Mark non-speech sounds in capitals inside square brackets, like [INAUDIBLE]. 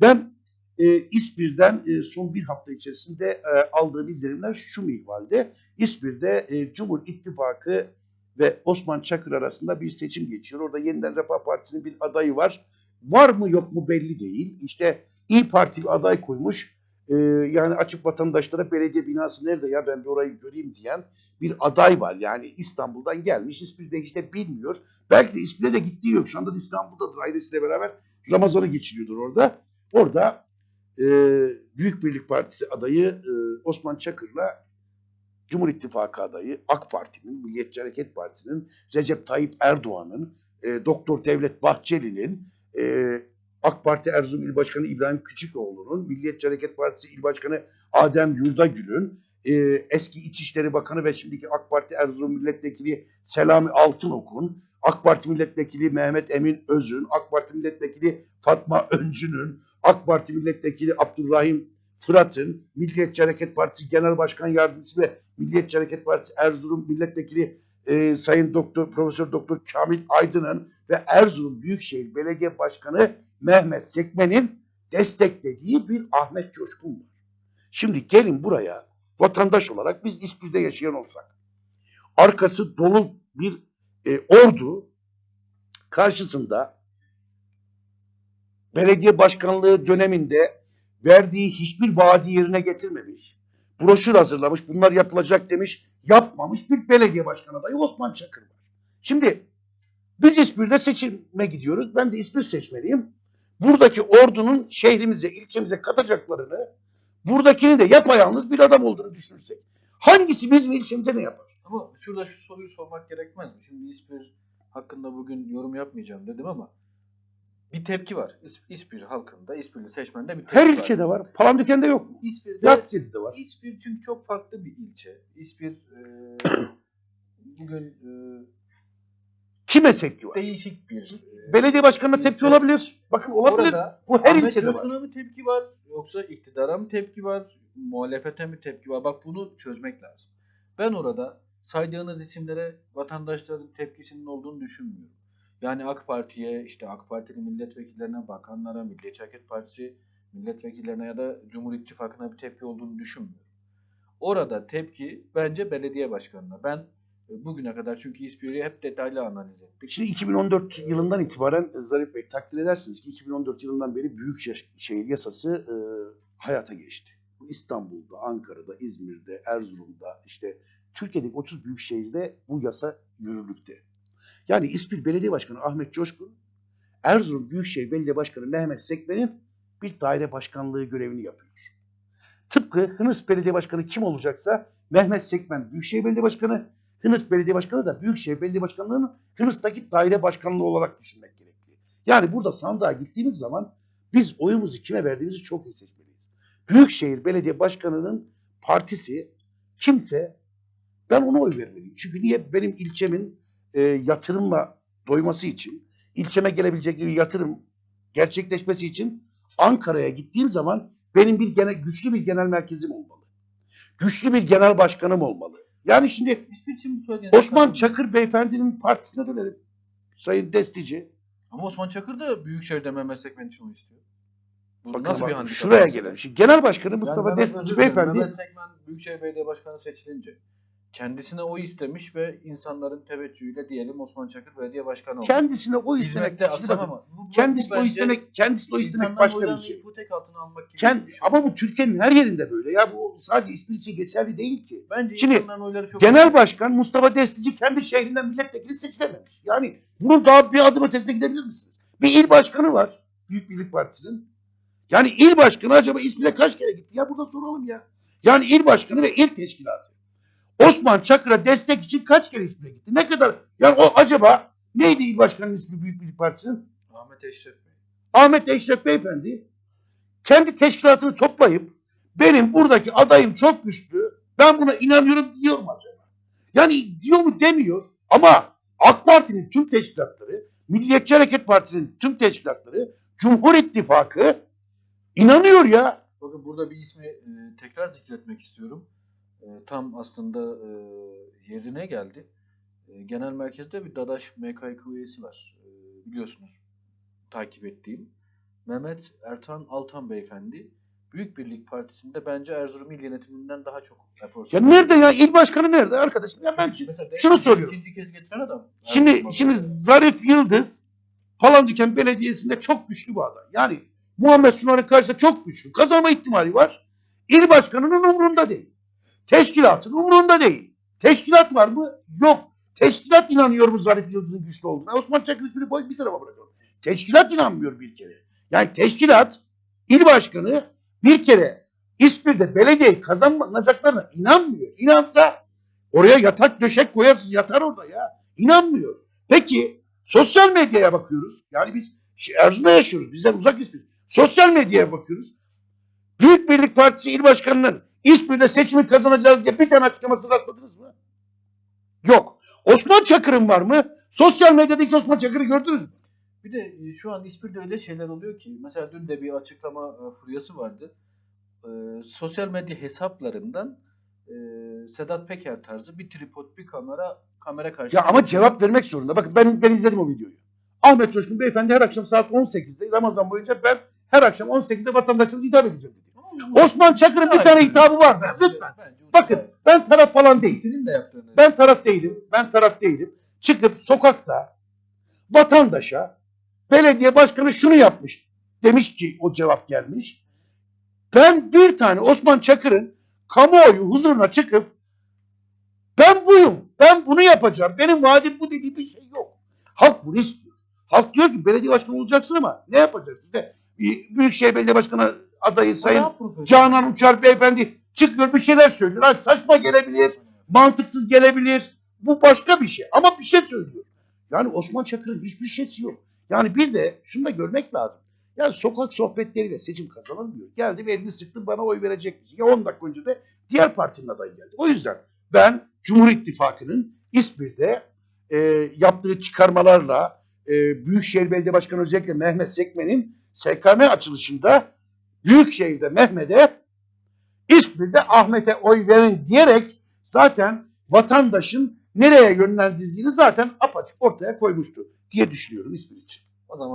Ben e, İspir'den e, son bir hafta içerisinde e, aldığım izlenimler şu minvalde. İspir'de e, Cumhur İttifakı ve Osman Çakır arasında bir seçim geçiyor. Orada yeniden Refah Partisi'nin bir adayı var. Var mı yok mu belli değil. İşte İyi Parti bir aday koymuş. E, yani açık vatandaşlara belediye binası nerede ya ben bir orayı göreyim diyen bir aday var. Yani İstanbul'dan gelmiş. İspir'de işte bilmiyor. Belki de İspir'e de gittiği yok. Şu anda da İstanbul'dadır ailesiyle beraber. Ramazan'ı geçiriyordur orada. Orada e, Büyük Birlik Partisi adayı e, Osman Çakır'la Cumhur İttifakı adayı AK Parti'nin, Milliyetçi Hareket Partisi'nin, Recep Tayyip Erdoğan'ın, e, Doktor Devlet Bahçeli'nin, e, AK Parti Erzurum İl Başkanı İbrahim Küçükoğlu'nun, Milliyetçi Hareket Partisi İl Başkanı Adem Yurdagül'ün, e, eski İçişleri Bakanı ve şimdiki AK Parti Erzurum Milletvekili Selami Altınok'un, AK Parti Milletvekili Mehmet Emin Özün, AK Parti Milletvekili Fatma Öncü'nün, AK Parti Milletvekili Abdurrahim Fırat'ın, Milliyetçi Hareket Partisi Genel Başkan Yardımcısı ve Milliyetçi Hareket Partisi Erzurum Milletvekili e, Sayın Doktor Profesör Doktor Kamil Aydın'ın ve Erzurum Büyükşehir Belediye Başkanı Mehmet Sekmen'in desteklediği bir Ahmet Coşkun var. Şimdi gelin buraya vatandaş olarak biz İspir'de yaşayan olsak, arkası dolu bir e, ordu karşısında belediye başkanlığı döneminde verdiği hiçbir vaadi yerine getirmemiş, broşür hazırlamış, bunlar yapılacak demiş, yapmamış bir belediye başkanı adayı Osman Çakır var. Şimdi biz İspir'de seçime gidiyoruz. Ben de İspir seçmeliyim. Buradaki ordunun şehrimize, ilçemize katacaklarını, buradakini de yapayalnız bir adam olduğunu düşünürsek. Hangisi bizim ilçemize ne yapar? Ama şurada şu soruyu sormak gerekmez mi? Şimdi İspir hakkında bugün yorum yapmayacağım dedim ama bir tepki var. İs- İspir halkında, İspirli seçmende bir tepki Her var. ilçede var. Palandöken'de yok? İspir'de Yapkedi'de var. İspir çünkü çok farklı bir ilçe. İspir e, [COUGHS] bugün e, Kime tepki var? değişik bir e, Belediye başkanına tepki olabilir. Bakın olabilir. Orada Bu her Ahmet ilçede var. Mı tepki var yoksa iktidara mı tepki var, muhalefete mi tepki var? Bak bunu çözmek lazım. Ben orada saydığınız isimlere vatandaşların tepkisinin olduğunu düşünmüyorum. Yani AK Parti'ye, işte AK Partili milletvekillerine, bakanlara, Milliyetçi Hareket Partisi milletvekillerine ya da Cumhur İttifakı'na bir tepki olduğunu düşünmüyorum. Orada tepki bence belediye başkanına. Ben e, bugüne kadar çünkü İspir'i hep detaylı analiz ettik. Şimdi 2014 yılından itibaren e, Zarif Bey takdir edersiniz ki 2014 yılından beri Büyükşehir Yasası e, hayata geçti. Bu İstanbul'da, Ankara'da, İzmir'de, Erzurum'da işte Türkiye'deki 30 büyük şehirde bu yasa yürürlükte. Yani İspir Belediye Başkanı Ahmet Coşkun, Erzurum Büyükşehir Belediye Başkanı Mehmet Sekmen'in bir daire başkanlığı görevini yapıyor. Tıpkı Hınıs Belediye Başkanı kim olacaksa Mehmet Sekmen Büyükşehir Belediye Başkanı, Hınıs Belediye Başkanı da Büyükşehir Belediye Başkanlığı'nın Hınıs'taki daire başkanlığı olarak düşünmek gerekli. Yani burada sandığa gittiğimiz zaman biz oyumuzu kime verdiğimizi çok iyi seçmeliyiz. Büyükşehir Belediye Başkanı'nın partisi kimse ben ona oy vermeliyim. Çünkü niye? Benim ilçemin e, yatırımla doyması için, ilçeme gelebilecek bir yatırım gerçekleşmesi için Ankara'ya gittiğim zaman benim bir genel, güçlü bir genel merkezim olmalı. Güçlü bir genel başkanım olmalı. Yani şimdi Osman Çakır beyefendinin partisine dönelim. Sayın Destici. Ama Osman Çakır da Büyükşehir'de Mehmet Sekmen için oy istiyor. Bu Bakın nasıl bir handikap? şuraya gelelim. Şimdi genel başkanı Yani Mustafa Mehmet- Destici beyefendi Mehmet Sekmen Büyükşehir Belediye Başkanı seçilince kendisine oy istemiş ve insanların teveccühüyle diyelim Osman Çakır belediye başkanı oldu. kendisine o istemek. Hizmette aksam bakın, bu- bu- kendisine bu o bence istemek, kendisine o istemek insanların başka bir oylarını şey. ipotek altına almak gibi Kend, bir şey. ama bu Türkiye'nin her yerinde böyle. Ya bu sadece İspir için geçerli değil ki. Bence Şimdi insanların oyları çok Genel Başkan Mustafa Destici kendi şehrinden milletvekili seçilememiş. Yani bunun daha bir adım ötesine gidebilir misiniz? Bir il başkanı var. Büyük Birlik Partisi'nin. Yani il başkanı acaba İzmir'e kaç kere gitti? Ya burada soralım ya. Yani il başkanı ve il teşkilatı. Osman Çakır'a destek için kaç kere İzmir'e gitti? Ne kadar? Yani o acaba neydi il başkanının ismi Büyük Birlik Partisi'nin? Ahmet Eşref Bey. Ahmet Eşref Beyefendi kendi teşkilatını toplayıp benim buradaki adayım çok güçlü ben buna inanıyorum diyor mu acaba? Yani diyor mu demiyor ama AK Parti'nin tüm teşkilatları, Milliyetçi Hareket Partisi'nin tüm teşkilatları, Cumhur İttifakı inanıyor ya. Bakın burada bir ismi e, tekrar zikretmek istiyorum. E, tam aslında e, yerine geldi. E, genel merkezde bir Dadaş MKK üyesi var. E, biliyorsunuz takip ettiğim. Mehmet Ertan Altan beyefendi Büyük Birlik Partisi'nde bence Erzurum İl Yönetiminden daha çok efor Ya nerede ya? İl başkanı nerede arkadaşım? Ya ben Mesela şunu soruyorum. İkinci kez getiren adam. Şimdi Erzurum'a şimdi. Zarif Yıldız Palandöken Belediyesi'nde çok güçlü bir aday. Yani Muhammed Sunar'ın karşısında çok güçlü. Kazanma ihtimali var. İl başkanının umurunda değil. Teşkilatın umurunda değil. Teşkilat var mı? Yok. Teşkilat inanıyor mu Zarif Yıldız'ın güçlü olduğuna? Osman Çakır ismini boy bir tarafa bırakalım. Teşkilat inanmıyor bir kere. Yani teşkilat il başkanı bir kere İzmir'de belediyeyi kazanacaklarına inanmıyor. İnansa oraya yatak döşek koyarsın yatar orada ya. İnanmıyor. Peki sosyal medyaya bakıyoruz. Yani biz Erzurum'da yaşıyoruz. Bizden uzak İzmir. Sosyal medyaya bakıyoruz. Büyük Birlik Partisi il başkanının İzmir'de seçimi kazanacağız diye bir tane açıklamasını rastladınız mı? Yok. Osman Çakır'ın var mı? Sosyal medyada hiç Osman Çakır'ı gördünüz mü? Bir de e, şu an İspir'de öyle şeyler oluyor ki mesela dün de bir açıklama e, furyası vardı. E, sosyal medya hesaplarından e, Sedat Peker tarzı bir tripod bir kamera kamera karşısında. Ya ama cevap vermek zorunda. Bakın ben ben izledim o videoyu. Ahmet Coşkun beyefendi her akşam saat 18'de Ramazan boyunca ben her akşam 18'de vatandaşlarımıza hitap edeceğim dedi. Osman Çakır'ın bir tane hitabı var mı? Lütfen. Bakın ben taraf falan değilim. Senin de yaptığını. Ben taraf değilim. Ben taraf değilim. Çıkıp sokakta vatandaşa belediye başkanı şunu yapmış demiş ki o cevap gelmiş. Ben bir tane Osman Çakır'ın kamuoyu huzuruna çıkıp ben buyum, ben bunu yapacağım, benim vaadim bu dediği bir şey yok. Halk bunu istiyor. Halk diyor ki belediye başkanı olacaksın ama ne yapacaksın? Bir Büyükşehir Belediye Başkanı adayı Sayın. Canan Uçar beyefendi çıkıyor bir şeyler söylüyor. Ha, saçma gelebilir, mantıksız gelebilir. Bu başka bir şey. Ama bir şey söylüyor. Yani Osman Çakır'ın hiçbir şeysi yok. Yani bir de şunu da görmek lazım. Ya sokak sohbetleriyle seçim kazanılmıyor. Geldi elini sıktı bana oy verecek misin? Ya 10 dakika önce de diğer partinin adayı geldi. O yüzden ben Cumhur İttifakı'nın İzmir'de e, yaptığı çıkarmalarla e, Büyükşehir Belediye Başkanı özellikle Mehmet Sekmen'in SKM açılışında Büyükşehir'de Mehmet'e İzmir'de Ahmet'e oy verin diyerek zaten vatandaşın nereye yönlendirdiğini zaten apaçık ortaya koymuştu diye düşünüyorum İzmir için.